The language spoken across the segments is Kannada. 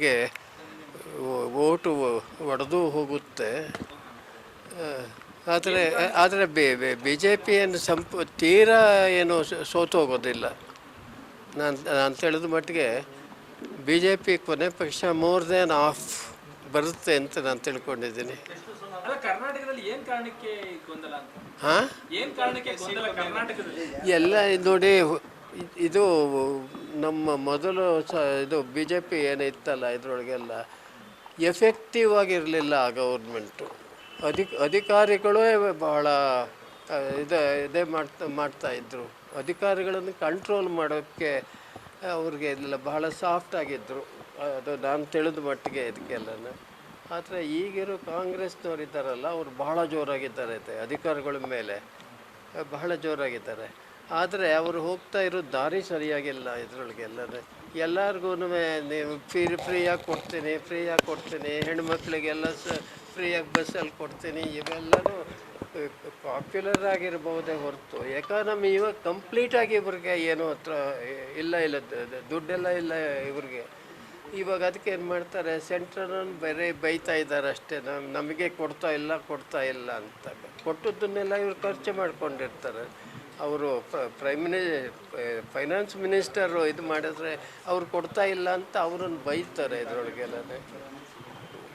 ಮಟ್ಟಿಗೆ ಓಟು ಒಡೆದು ಹೋಗುತ್ತೆ. ಆದರೆ ಆದರೆ ಬಿ ಜೆ ಪಿಯನ್ನು ಸಂಪ ತೀರಾ ಏನು ಸೋತು ಹೋಗೋದಿಲ್ಲ. ನಾನು ನಾನು ತಿಳಿದ ಮಟ್ಟಿಗೆ ಬಿ ಜೆ ಪಿ ಕೊನೆ ಪಕ್ಷ ಮೋರ್ ದೆನ್ ಆಫ್ ಬರುತ್ತೆ ಅಂತ ನಾನು ತಿಳ್ಕೊಂಡಿದ್ದೀನಿ. ಅಂತ? ಹಾಂ? ಎಲ್ಲ ನೋಡಿ ಇದು ನಮ್ಮ ಮೊದಲು ಸ ಇದು ಬಿ ಜೆ ಪಿ ಏನಿತ್ತಲ್ಲ ಇದರೊಳಗೆಲ್ಲ ಎಫೆಕ್ಟಿವ್ ಆಗಿರಲಿಲ್ಲ ಆ ಗೌರ್ಮೆಂಟು ಅಧಿಕ, ಅಧಿಕಾರಿಗಳೇ ಬಹಳ ಇದು, ಇದೇ ಮಾಡ್ತಾ ಮಾಡ್ತಾ ಇದ್ದರು ಅಧಿಕಾರಿಗಳನ್ನು ಕಂಟ್ರೋಲ್ ಮಾಡೋಕ್ಕೆ ಅವ್ರಿಗೆ ಇದೆಲ್ಲ ಬಹಳ ಸಾಫ್ಟ್ ಆಗಿದ್ದರು ಅದು ನಾನು ತಿಳಿದ ಮಟ್ಟಿಗೆ ಇದಕ್ಕೆಲ್ಲ ಆದರೆ ಈಗಿರೋ ಕಾಂಗ್ರೆಸ್ನವ್ರು ಇದ್ದಾರಲ್ಲ, ಅವರು ಬಹಳ ಜೋರಾಗಿದ್ದಾರೆ ಅಧಿಕಾರಿಗಳ ಮೇಲೆ. ಬಹಳ ಜೋರಾಗಿದ್ದಾರೆ. ಆದರೆ ಅವರು ಹೋಗ್ತಾ ಇರೋ ದಾರಿ ಸರಿಯಾಗಿಲ್ಲ ಇದರೊಳಗೆಲ್ಲ ಎಲ್ಲರಿಗೂ ನೀವು ಫ್ರೀ ಫ್ರೀಯಾಗಿ ಕೊಡ್ತೀನಿ ಫ್ರೀಯಾಗಿ ಕೊಡ್ತೀನಿ, ಹೆಣ್ಮಕ್ಳಿಗೆಲ್ಲ ಸ, ಫ್ರೀಯಾಗಿ ಬಸ್ಸಲ್ಲಿ ಕೊಡ್ತೀನಿ, ಇವೆಲ್ಲನೂ ಪಾಪ್ಯುಲರ್ ಆಗಿರ್ಬೋದೇ ಹೊರತು. ಎಕಾನಮಿ ಇವಾಗ ಕಂಪ್ಲೀಟಾಗಿ ಇವ್ರಿಗೆ ಏನು ಹತ್ರ ಇಲ್ಲ ಇಲ್ಲ ದುಡ್ಡೆಲ್ಲ ಇಲ್ಲ ಇವ್ರಿಗೆ. ಇವಾಗ ಅದಕ್ಕೆ ಏನು ಮಾಡ್ತಾರೆ ಸೆಂಟ್ರನ್ನು ಬೇರೆ ಬೈತಾ ಇದ್ದಾರೆ ಅಷ್ಟೇ. ನಮ್, ನಮಗೆ ಕೊಡ್ತಾ ಇಲ್ಲ ಕೊಡ್ತಾ ಇಲ್ಲ ಅಂತ. ಕೊಟ್ಟದ್ದನ್ನೆಲ್ಲ ಇವ್ರು ಖರ್ಚು ಮಾಡ್ಕೊಂಡಿರ್ತಾರೆ. ಅವರು ಪ್ರೈಮ್ ಮಿನಿ ಫೈನಾನ್ಸ್ ಮಿನಿಸ್ಟರು ಇದು ಮಾಡಿದ್ರೆ ಅವ್ರು ಕೊಡ್ತಾ ಇಲ್ಲ ಅಂತ ಅವ್ರನ್ನ ಬೈತಾರೆ ಇದರೊಳಗೆಲ್ಲ.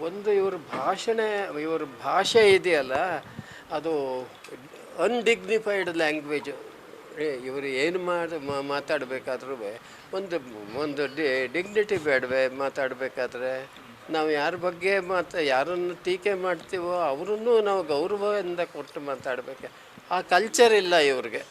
ಒಂದು ಇವ್ರ ಭಾಷಣೆ, ಇವ್ರ ಭಾಷೆ ಇದೆಯಲ್ಲ, ಅದು ಅನ್ಡಿಗ್ನಿಫೈಡ್ ಲ್ಯಾಂಗ್ವೇಜ್ ಇವರು ಏನು ಮಾಡಿ ಮಾತಾಡಬೇಕಾದ್ರೂ ಒಂದು ಒಂದು ಡಿ ಡಿಗ್ನಿಟಿ ಬೇಡವೆ, ಮಾತಾಡಬೇಕಾದ್ರೆ. ನಾವು ಯಾರ ಬಗ್ಗೆ ಮಾತಾ, ಯಾರನ್ನು ಟೀಕೆ ಮಾಡ್ತೀವೋ ಅವರನ್ನು ನಾವು ಗೌರವದಿಂದ ಕೊಟ್ಟು ಮಾತಾಡಬೇಕು. ಆ ಕಲ್ಚರ್ ಇಲ್ಲ ಇವ್ರಿಗೆ.